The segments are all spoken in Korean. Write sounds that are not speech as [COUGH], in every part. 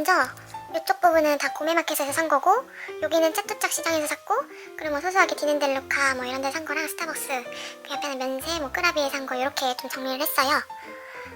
먼저 이쪽 부분은 다 고메마켓에서 산 거고 여기는 짜뚜짝 시장에서 샀고 그리고 뭐 소소하게 디넨델루카 뭐 이런 데 산 거랑 스타벅스 그 옆에는 면세 뭐 끄라비에 산 거 이렇게 좀 정리를 했어요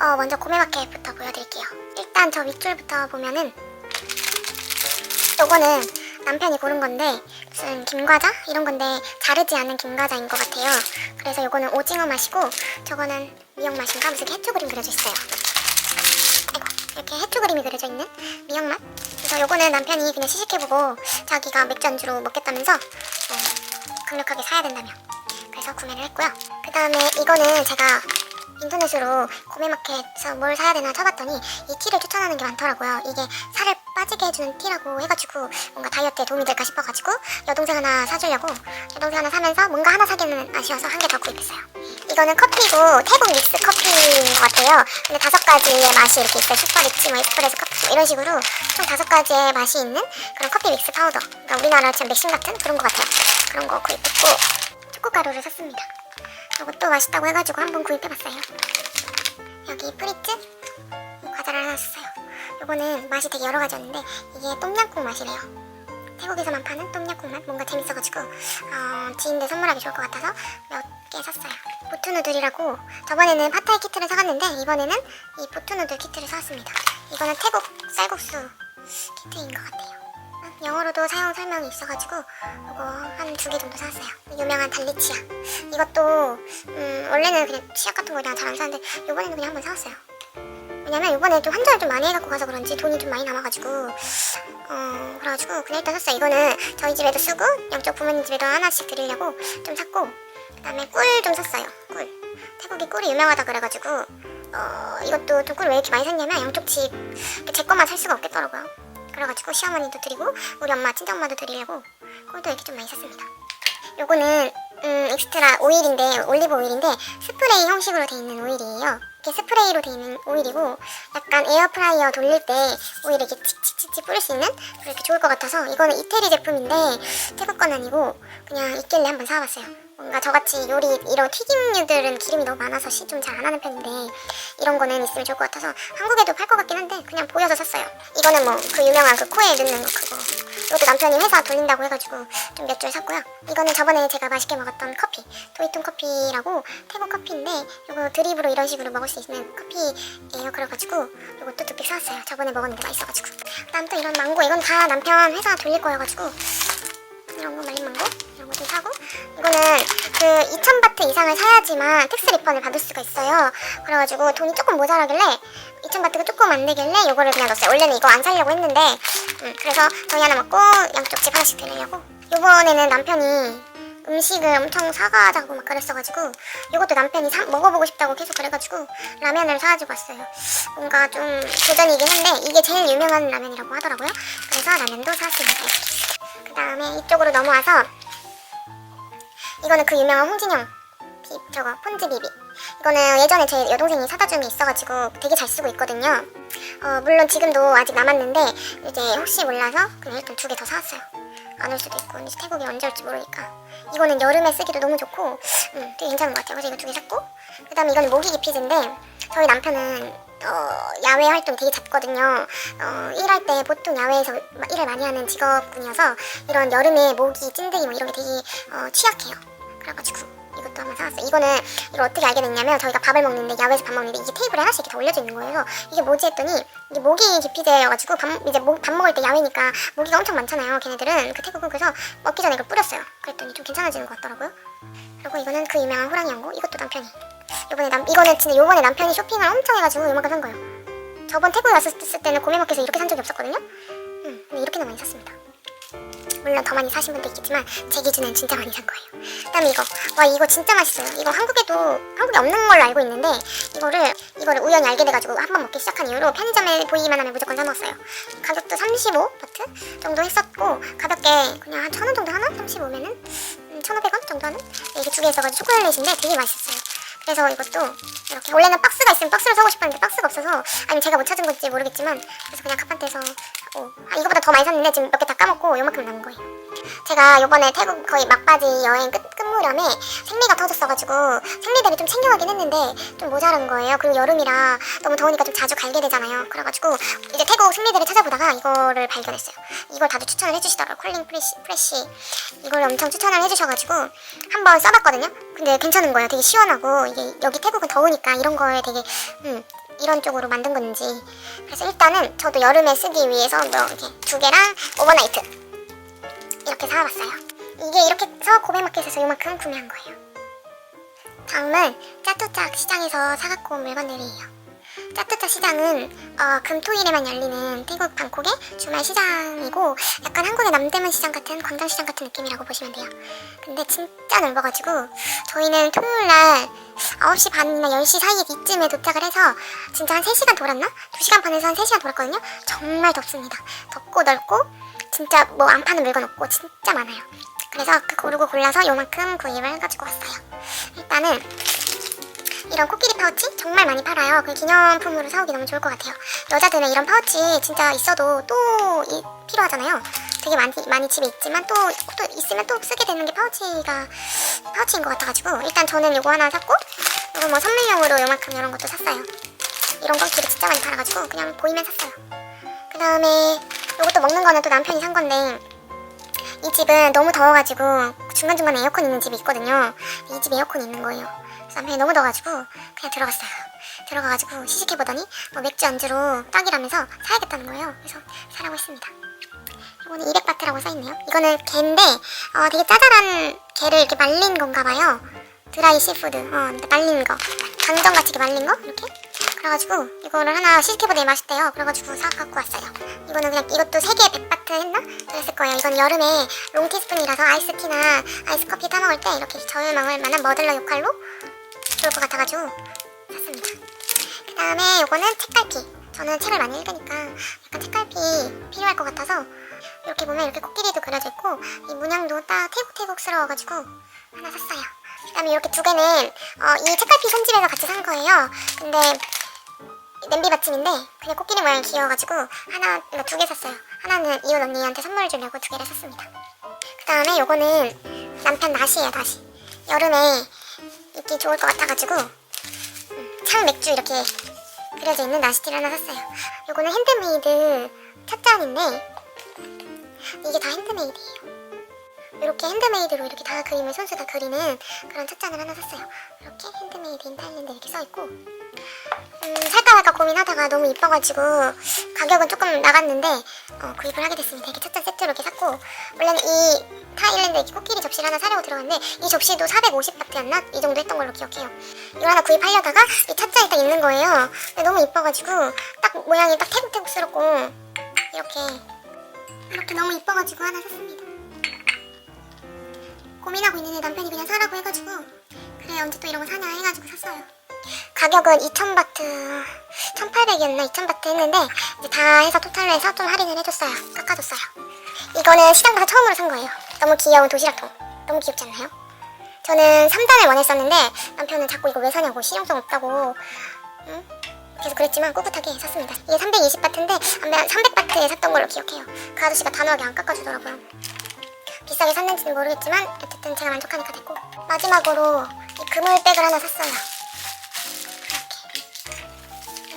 어 먼저 고메마켓부터 보여드릴게요 일단 저 윗줄부터 보면은 요거는 남편이 고른 건데 무슨 김과자 이런 건데 자르지 않은 김과자인 것 같아요. 그래서 요거는 오징어 맛이고 저거는 미역 맛인가 무슨 해초 그림 그려져 있어요. 이렇게 해초 그림이 그려져 있는 미역 맛. 그래서 요거는 남편이 그냥 시식해보고 자기가 맥주 안주로 먹겠다면서 어, 강력하게 사야 된다며 그래서 구매를 했고요. 그 다음에 이거는 제가 인터넷으로 고메마켓에서 뭘 사야 되나 쳐봤더니 이 티를 추천하는 게 많더라고요. 이게 살을 빠지게 해주는 티라고 해가지고 뭔가 다이어트에 도움이 될까 싶어가지고 여동생 하나 사주려고 여동생 하나 사면서 뭔가 하나 사기는 아쉬워서 한 개 더 구입했어요. 이거는 커피고 태국 믹스 커피인 것 같아요. 근데 다섯 가지의 맛이 이렇게 있어요. 슈퍼리치, 뭐 에스프레소 커피 뭐 이런 식으로 총 다섯 가지의 맛이 있는 그런 커피 믹스 파우더. 그러니까 우리나라처럼 맥심 같은 그런 것 같아요. 그런 거 구입했고 초코가루를 샀습니다. 이것도 맛있다고 해가지고 한번 구입해봤어요. 여기 프리츠 이 과자를 하나 샀어요. 요거는 맛이 되게 여러 가지였는데 이게 똠양꿍 맛이래요. 태국에서만 파는 똠양꿍 맛 뭔가 재밌어가지고 어, 지인들 선물하기 좋을 것 같아서 몇 개 샀어요. 보트 누들이라고 저번에는 파타이 키트를 사갔는데 이번에는 이 보트 누들 키트를 사왔습니다. 이거는 태국 쌀국수 키트인 것 같아요. 영어로도 사용 설명이 있어가지고 이거 한 두 개 정도 사왔어요. 유명한 달리치약. 이것도 음, 원래는 그냥 치약 같은 거 그냥 잘 안 사는데 이번에는 그냥 한번 사왔어요. 왜냐면 이번에 좀 환전을 좀 많이 해갖고 가서 그런지 돈이 좀 많이 남아가지고 어 그래가지고 그냥 일단 샀어요. 이거는 저희 집에도 쓰고 양쪽 부모님 집에도 하나씩 드리려고 좀 샀고 그 다음에 꿀 좀 샀어요. 꿀. 태국이 꿀이 유명하다 그래가지고 어 이것도 좀 꿀 왜 이렇게 많이 샀냐면 양쪽 집 제 것만 살 수가 없겠더라고요. 그래가지고 시어머니도 드리고 우리 엄마 친정엄마도 드리려고 꿀도 이렇게 좀 많이 샀습니다. 요거는 음, 엑스트라 오일인데 올리브 오일인데 스프레이 형식으로 돼 있는 오일이에요. 이렇게 스프레이로 돼 있는 오일이고 약간 에어프라이어 돌릴 때 오일 이렇게 칙칙칙칙 뿌릴 수 있는 그렇게 좋을 것 같아서 이거는 이태리 제품인데 태국 건 아니고 그냥 있길래 한번 사와봤어요. 뭔가 저같이 요리 이런 튀김류들은 기름이 너무 많아서 좀잘 안 하는 편인데 이런 거는 있으면 좋을 것 같아서 한국에도 팔 것 같긴 한데 그냥 보여서 샀어요. 이거는 뭐 그 유명한 그 코에 넣는 거 그거. 이것도 남편이 회사 돌린다고 해가지고 좀 몇 줄 샀고요. 이거는 저번에 제가 맛있게 먹었던 커피, 도이통 커피라고 태국 커피인데 이거 드립으로 이런 식으로 먹을 수 있는 커피예요. 그래가지고 이것도 두개 사왔어요. 저번에 먹었는데 맛있어가지고. 그다음 또 이런 망고 이건 다 남편 회사 돌릴 거여가지고 이런 거 말린 망고 이런 거좀 사고 이거는 그 2,000바트 이상을 사야지만 텍스 리펀을 받을 수가 있어요. 그래가지고 돈이 조금 모자라길래 2,000바트가 조금 안 되길래 이거를 그냥 넣었어요. 원래는 이거 안 사려고 했는데 음, 그래서 저희 하나 먹고 양쪽 집 하나씩 드리려고 이번에는 남편이 음식을 엄청 사가자고 막 그랬어가지고 이것도 남편이 사, 먹어보고 싶다고 계속 그래가지고 라면을 사가지고 왔어요. 뭔가 좀 도전이긴 한데 이게 제일 유명한 라면이라고 하더라고요. 그래서 라면도 사왔습니다. 그 다음에 이쪽으로 넘어와서 이거는 그 유명한 홍진영 비, 저거 폰즈 비비. 이거는 예전에 제 여동생이 사다 준 게 있어가지고 되게 잘 쓰고 있거든요. 어, 물론 지금도 아직 남았는데 이제 혹시 몰라서 그냥 일단 두 개 더 사왔어요. 안 올 수도 있고 이제 태국이 언제 올지 모르니까. 이거는 여름에 쓰기도 너무 좋고 음, 되게 괜찮은 것 같아요. 그래서 이거 두 개 샀고 그 다음에 이거는 모기 기피제인데 저희 남편은 어, 야외 활동 되게 잡거든요. 어, 일할 때 보통 야외에서 마- 일을 많이 하는 직업군이어서 이런 여름에 모기, 찐득이 뭐 이런 게 되게 어, 취약해요. 그래가지고 이것도 한번 사왔어요. 이거는 이걸 어떻게 알게 됐냐면 저희가 밥을 먹는데 야외에서 밥 먹는데 이게 테이블에 하나씩 이렇게 다 올려져 있는 거예요. 이게 뭐지 했더니 이게 모기 기피제여가지고 밥, 이제 모, 밥 먹을 때 야외니까 모기가 엄청 많잖아요. 걔네들은 그 태국은 그래서 먹기 전에 이걸 뿌렸어요. 그랬더니 좀 괜찮아지는 것 같더라고요. 그리고 이거는 그 유명한 호랑이 연고 이것도 남편이 이번에 남 이거는 진짜 요번에 남편이 쇼핑을 엄청 해가지고 요만큼 산 거예요. 저번 태국에 왔을 때는 고메마켓에서 이렇게 산 적이 없었거든요. 음, 근데 이렇게나 많이 샀습니다. 물론 더 많이 사신 분도 있겠지만 제 기준엔 진짜 많이 산 거예요. 그다음에 이거 와 이거 진짜 맛있어요. 이거 한국에도 한국에 없는 걸로 알고 있는데 이거를 이거를 우연히 알게 돼가지고 한 번 먹기 시작한 이후로 편의점에 보이기만 하면 무조건 사 먹었어요. 가격도 35 바트 정도 했었고 가볍게 그냥 한 천 원 정도 하나? 35면은 음, 1,500원 정도 하는 이게 두 개 있어가지고 초콜릿인데 되게 맛있었어요. 그래서 이것도 이렇게 원래는 박스가 있으면 박스를 사고 싶었는데 박스가 없어서 아니면 제가 못 찾은 건지 모르겠지만 그래서 그냥 카판테에서 사고 아 이거보다 더 많이 샀는데 지금 몇 개 다 까먹고 요만큼 남은 거예요. 제가 요번에 태국 거의 막바지 여행 끝, 끝무렵에 생리가 터졌어가지고 생리대를 좀 챙겨가긴 했는데 좀 모자란 거예요. 그리고 여름이라 너무 더우니까 좀 자주 갈게 되잖아요. 그래가지고 이제 태국 생리대를 찾아보다가 이거를 발견했어요. 이걸 다들 추천을 해주시더라고요. 콜링 프레쉬, 프레쉬 이걸 엄청 추천을 해주셔가지고 한번 써봤거든요. 근데 괜찮은 거예요. 되게 시원하고 이게 여기 태국은 더우니까 이런 걸 되게 음, 이런 쪽으로 만든 건지 그래서 일단은 저도 여름에 쓰기 위해서 뭐 이렇게 두 개랑 오버나이트 이렇게 사와봤어요. 이게 이렇게 해서 고백마켓에서 이만큼 구매한 거예요. 다음은 짜뚜짝 시장에서 사갖고 온 물건들이에요. 짜뚜짝 시장은 어, 금토일에만 열리는 태국 방콕의 주말 시장이고 약간 한국의 남대문 시장 같은 광장 시장 같은 느낌이라고 보시면 돼요. 근데 진짜 넓어가지고 저희는 토요일 날 9시 반이나 10시 사이 이쯤에 도착을 해서 진짜 한 3시간 돌았나? 2시간 반에서 한 3시간 돌았거든요. 정말 덥습니다. 덥고 넓고 진짜 뭐 안 파는 물건 없고 진짜 많아요. 그래서 그 고르고 골라서 요만큼 구입을 해가지고 왔어요. 일단은 이런 코끼리 파우치 정말 많이 팔아요. 그 기념품으로 사오기 너무 좋을 것 같아요. 여자들은 이런 파우치 진짜 있어도 또 이- 필요하잖아요. 되게 많이, 많이 집에 있지만 또, 또 있으면 또 쓰게 되는 게 파우치가 파우치인 것 같아가지고 일단 저는 요거 하나 샀고 이거 뭐 선물용으로 요만큼 이런 것도 샀어요. 이런 것들이 진짜 많이 팔아가지고 그냥 보이면 샀어요. 그 다음에 이것도 먹는 거는 또 남편이 산 건데 이 집은 너무 더워가지고 중간중간에 에어컨 있는 집이 있거든요. 이 집에 에어컨이 있는 거예요. 그래서 남편이 너무 더워가지고 그냥 들어갔어요. 들어가가지고 시식해보더니 뭐 맥주 안주로 딱이라면서 사야겠다는 거예요. 그래서 사라고 했습니다. 이거는 200바트라고 써있네요. 이거는 게인데 어, 되게 짜잘한 게를 이렇게 말린 건가 봐요. 드라이 시푸드, 어, 말린 거. 강정같이 이렇게 말린 거? 이렇게? 그래가지고 이거를 하나 시식해보더니 맛있대요. 그래가지고 사 갖고 왔어요. 이거는 그냥 이것도 3개에 100바트 했나? 그랬을 거예요. 이건 여름에 롱티스푼이라서 아이스티나 아이스커피 타먹을 때 이렇게 저울망을 만한 머들러 역할로 좋을 것 같아가지고 샀습니다. 그 다음에 요거는 책갈피. 저는 책을 많이 읽으니까 약간 책갈피 필요할 것 같아서 이렇게 보면 이렇게 코끼리도 그려져 있고 이 문양도 딱 태국태국스러워가지고 하나 샀어요. 그 다음에 이렇게 두 개는 어, 이 책갈피 손집에서 같이 산 거예요. 근데 냄비 받침인데 그냥 코끼리 모양이 귀여워가지고 하나 두개 샀어요. 하나는 이혼 언니한테 선물 주려고 두 개를 샀습니다. 그 다음에 요거는 남편 나시예요 나시. 여름에 입기 좋을 것 같아가지고 음, 창 맥주 이렇게 그려져 있는 나시티를 하나 샀어요. 요거는 핸드메이드 찻잔인데 이게 다 핸드메이드예요. 이렇게 핸드메이드로 이렇게 다 그림을 손수가 그리는 그런 찻잔을 하나 샀어요. 이렇게 핸드메이드 인 타일랜드 이렇게 써있고 음, 살까 고민하다가 너무 이뻐가지고 가격은 조금 나갔는데 어, 구입을 하게 됐습니다. 이렇게 찻잔 세트로 이렇게 샀고 원래는 이 타일랜드 이 코끼리 접시를 하나 사려고 들어갔는데 이 접시도 450바트였나? 이 정도 했던 걸로 기억해요. 이걸 하나 구입하려다가 이 찻잔이 딱 있는 거예요. 근데 너무 이뻐가지고 딱 모양이 딱 태국태국스럽고 이렇게 이렇게 너무 이뻐가지고 하나 샀습니다. 고민하고 있는데 남편이 그냥 사라고 해가지고 그래 언제 또 이런 거 사냐 해가지고 샀어요. 가격은 2,000바트, 1,800이었나 2,000바트 했는데 이제 다 해서 토탈로 해서 좀 할인을 해줬어요. 깎아줬어요. 이거는 시장 가서 처음으로 산 거예요. 너무 귀여운 도시락통. 너무 귀엽지 않나요? 저는 3단을 원했었는데 남편은 자꾸 이거 왜 사냐고 실용성 없다고 응? 계속 그랬지만 꿋꿋하게 샀습니다. 이게 320바트인데 300바트에 샀던 걸로 기억해요. 그 아저씨가 단호하게 안 깎아주더라고요. 비싸게 샀는지는 모르겠지만 어쨌든 제가 만족하니까 됐고 마지막으로 이 그물백을 하나 샀어요.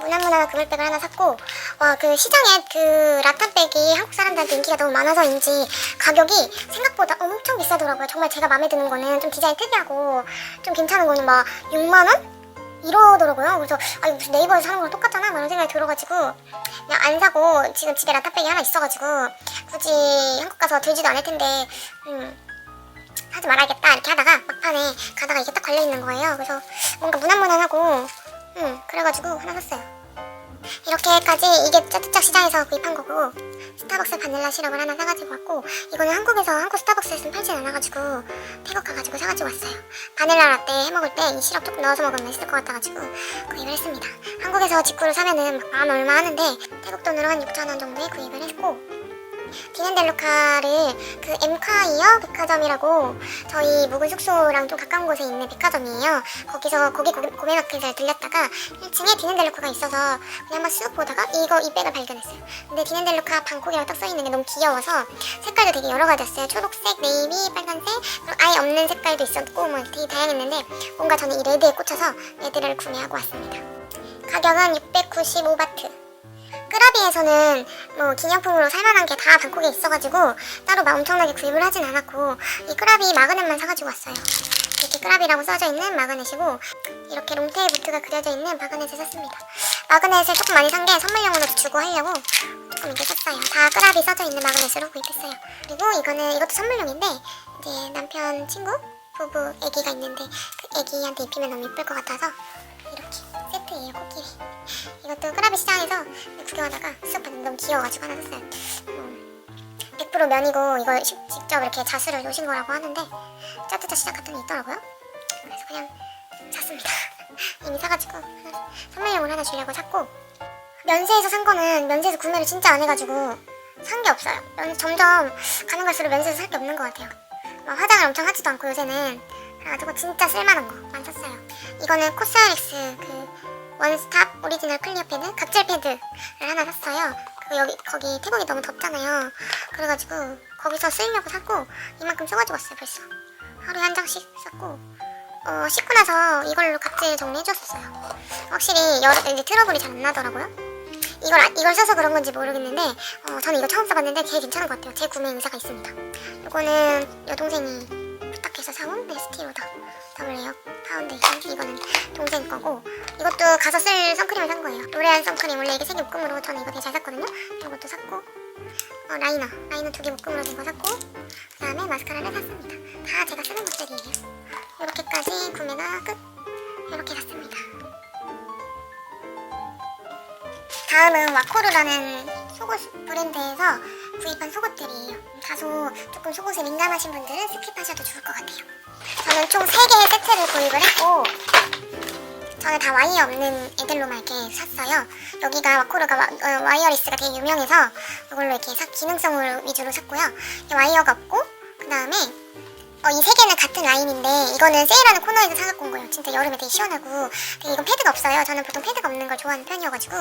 무난무난한 그물백을 하나 샀고 와 그 시장에 그 라탄백이 한국 사람들한테 인기가 너무 많아서인지 가격이 생각보다 엄청 비싸더라고요. 정말 제가 마음에 드는 거는 좀 디자인 특이하고 좀 괜찮은 거는 막 6만 원? 이러더라고요. 그래서 아 이거 무슨 네이버에서 사는 거랑 똑같잖아? 막 이런 생각이 들어가지고 그냥 안 사고 지금 집에 라타백이 하나 있어가지고 굳이 한국 가서 들지도 않을 텐데 음, 하지 말아야겠다 이렇게 하다가 막판에 가다가 이게 딱 걸려 있는 거예요. 그래서 뭔가 무난무난하고 음, 그래가지고 하나 샀어요. 이렇게까지 이게 짜뚜짝 시장에서 구입한 거고 스타벅스 바닐라 시럽을 하나 사가지고 왔고 이거는 한국에서 한국 스타벅스에서는 팔진 않아가지고 태국 가가지고 사가지고 왔어요 바닐라 라떼 해먹을 때 이 시럽 조금 넣어서 먹으면 맛있을 것 같아가지고 구입을 했습니다 한국에서 직구를 사면은 막만 얼마 하는데 태국 돈으로 한 6천원 정도에 구입을 했고 디넨델루카를 그 엠카이어 백화점이라고 저희 묵은 숙소랑 좀 가까운 곳에 있는 백화점이에요. 거기서 거기 고메- 고메마켓을 들렸다가 1층에 디넨델루카가 있어서 그냥 한번 쓱 보다가 이거 이 백을 발견했어요. 근데 디넨델루카 방콕이라고 딱 써있는 게 너무 귀여워서 색깔도 되게 여러 가지였어요. 초록색, 네이비, 빨간색, 그리고 아예 없는 색깔도 있었고 뭐 되게 다양했는데 뭔가 저는 이 레드에 꽂혀서 레드를 구매하고 왔습니다. 가격은 695바트. 끄라비에서는 뭐 기념품으로 살만한 게 다 방콕에 있어가지고 따로 막 엄청나게 구입을 하진 않았고 이 끄라비 마그넷만 사가지고 왔어요. 이렇게 끄라비라고 써져 있는 마그넷이고 이렇게 롱테일 보트가 그려져 있는 마그넷을 샀습니다. 마그넷을 조금 많이 산 게 선물용으로 주고 하려고 조금 이렇게 샀어요. 다 끄라비 써져 있는 마그넷으로 구입했어요. 그리고 이거는 이것도 선물용인데 이제 남편 친구 부부 아기가 있는데 그 아기한테 입히면 너무 예쁠 것 같아서 이렇게 세트예요 코끼리. 이것도 끄라비 시장에서 구경하다가 쓱 봤는데 너무 귀여워가지고 하나 샀어요. 음, 100% 면이고 이걸 시- 직접 이렇게 자수를 놓으신 거라고 하는데 짜투자 시장 갔더니 있더라고요. 그래서 그냥 샀습니다. [LAUGHS] 이미 사가지고 선물용을 하나 주려고 샀고 면세에서 산 거는 면세에서 구매를 진짜 안 해가지고 산 게 없어요. 면, 점점 가면 갈수록 면세에서 살 게 없는 것 같아요. 막 화장을 엄청 하지도 않고 요새는 그래가지고 진짜 쓸만한 거만 샀어요. 이거는 코스알엑스 그 원스탑 오리지널 클리어 패드 각질 패드를 하나 샀어요. 그 여기 거기 태국이 너무 덥잖아요. 그래가지고 거기서 쓰려고 샀고 이만큼 써가지고 왔어요 벌써. 하루에 한 장씩 샀고 어, 씻고 나서 이걸로 각질 정리해줬었어요. 확실히 여러 이제 트러블이 잘 안 나더라고요. 이걸 아- 이걸 써서 그런 건지 모르겠는데 어, 저는 이거 처음 써봤는데 되게 괜찮은 것 같아요. 제 구매 의사가 있습니다. 이거는 여동생이 부탁해서 사온 베스티 로더 에어 파운데이션 이거는 동생 거고 이것도 가서 쓸 선크림을 산 거예요. 로레알 선크림 원래 이게 세개 묶음으로 저는 이거 되게 잘 샀거든요. 이것도 샀고 어, 라이너 라이너 두 개 묶음으로 된 거 샀고 그 다음에 마스카라를 샀습니다. 다 제가 쓰는 것들이에요. 이렇게까지 구매가 끝. 이렇게 샀습니다. 다음은 와코르라는 속옷 브랜드에서 구입한 속옷들이에요. 다소 조금 속옷에 민감하신 분들은 스킵하셔도 좋을 것 같아요. 저는 총 3개의 세트를 구입을 했고 저는 다 와이어 없는 애들로만 이렇게 샀어요. 여기가 와코르가 와, 어, 와이어리스가 되게 유명해서 이걸로 이렇게 사, 기능성을 위주로 샀고요. 와이어가 없고 그 다음에 어, 이 세 개는 같은 라인인데 이거는 세일하는 코너에서 사갖고 온 거예요. 진짜 여름에 되게 시원하고 되게 이건 패드가 없어요. 저는 보통 패드가 없는 걸 좋아하는 편이어가지고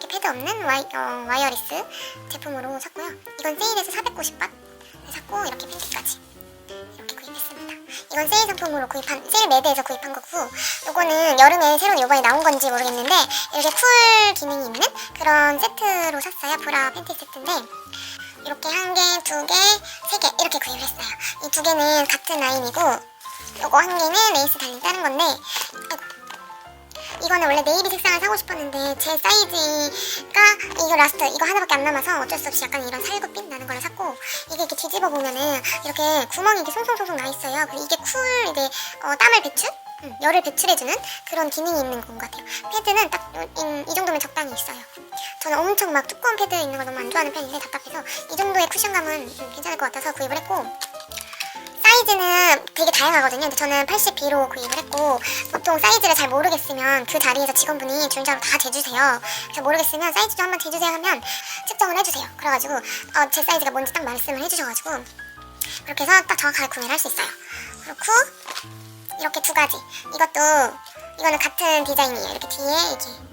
이렇게 패드 없는 와이, 어, 와이어리스 제품으로 샀고요. 이건 세일해서 490바 샀고 이렇게 팬티까지 이렇게 구입했습니다. 이건 세일 상품으로 구입한 세일 매드에서 구입한 거고 요거는 여름에 새로 이번에 나온 건지 모르겠는데 이렇게 쿨 기능이 있는 그런 세트로 샀어요. 브라 팬티 세트인데 이렇게 한 개, 두 개, 세 개 이렇게 구입을 했어요. 이 두 개는 같은 라인이고 요거 한 개는 레이스 달린 다른 건데 아 이거는 원래 네이비 색상을 사고 싶었는데 제 사이즈가 이거 라스트 이거 하나밖에 안 남아서 어쩔 수 없이 약간 이런 살구빛 나는 걸로 샀고 이게 이렇게 뒤집어 보면은 이렇게 구멍이 이렇게 송송송송 나 있어요. 그리고 이게 쿨 이게 어, 땀을 배출? 음, 열을 배출해주는 그런 기능이 있는 것 같아요. 패드는 딱 이 정도면 적당히 있어요. 저는 엄청 막 두꺼운 패드 있는 걸 너무 안 좋아하는 편인데 답답해서 이 정도의 쿠션감은 음, 괜찮을 것 같아서 구입을 했고 사이즈는 되게 다양하거든요. 근데 저는 80B로 구입을 했고 보통 사이즈를 잘 모르겠으면 그 자리에서 직원분이 줄자로 다 재주세요. 그래서 모르겠으면 사이즈 좀 한번 재주세요 하면 측정을 해주세요. 그래가지고 어, 제 사이즈가 뭔지 딱 말씀을 해주셔가지고 그렇게 해서 딱 정확하게 구매를 할 수 있어요. 그렇고 이렇게 두 가지. 이것도 이거는 같은 디자인이에요. 이렇게 뒤에 하지?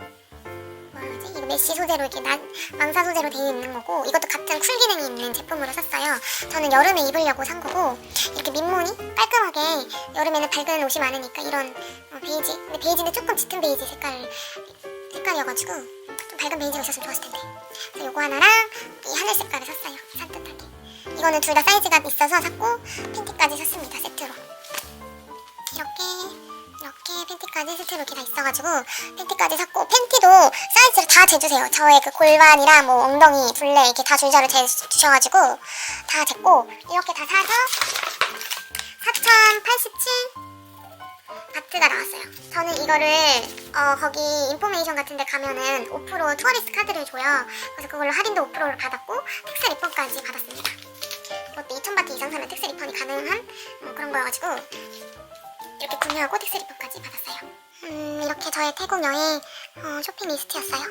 이거 메쉬 소재로 이렇게 난, 망사 소재로 되어 있는 거고 이것도 같은 쿨 기능이 있는 제품으로 샀어요. 저는 여름에 입으려고 산 거고 이렇게 밑무늬 깔끔하게 여름에는 밝은 옷이 많으니까 이런 어, 베이지 근데 베이지는 조금 짙은 베이지 색깔 색깔이어가지고 좀 밝은 베이지가 있었으면 좋았을 텐데. 그래서 요거 하나랑 이 하늘 색깔을 샀어요. 산뜻하게. 이거는 둘 다 사이즈가 있어서 샀고 팬티까지 샀습니다 세트로 팬티까지 세트로 이렇게 다 있어가지고 팬티까지 샀고 팬티도 사이즈를 다 재주세요. 저의 그 골반이랑 뭐 엉덩이, 둘레 이렇게 다 줄자로 재주셔가지고 다 쟀고 이렇게 다 사서 4,087 바트가 나왔어요. 저는 이거를 어, 거기 인포메이션 같은데 가면은 5% 투어리스트 카드를 줘요. 그래서 그걸로 할인도 5%를 받았고 텍스 리펀까지 받았습니다. 이것도 2,000바트 이상 사면 텍스 리펀이 가능한 뭐 그런 거여가지고 이렇게 구매하고 텍스 리펀까지 받았어요. 음, 이렇게 저의 태국 여행 어, 쇼핑 리스트였어요.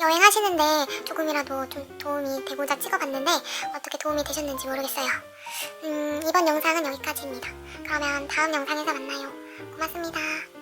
여행하시는데 조금이라도 좀 도움이 되고자 찍어봤는데 어떻게 도움이 되셨는지 모르겠어요. 음, 이번 영상은 여기까지입니다. 그러면 다음 영상에서 만나요. 고맙습니다.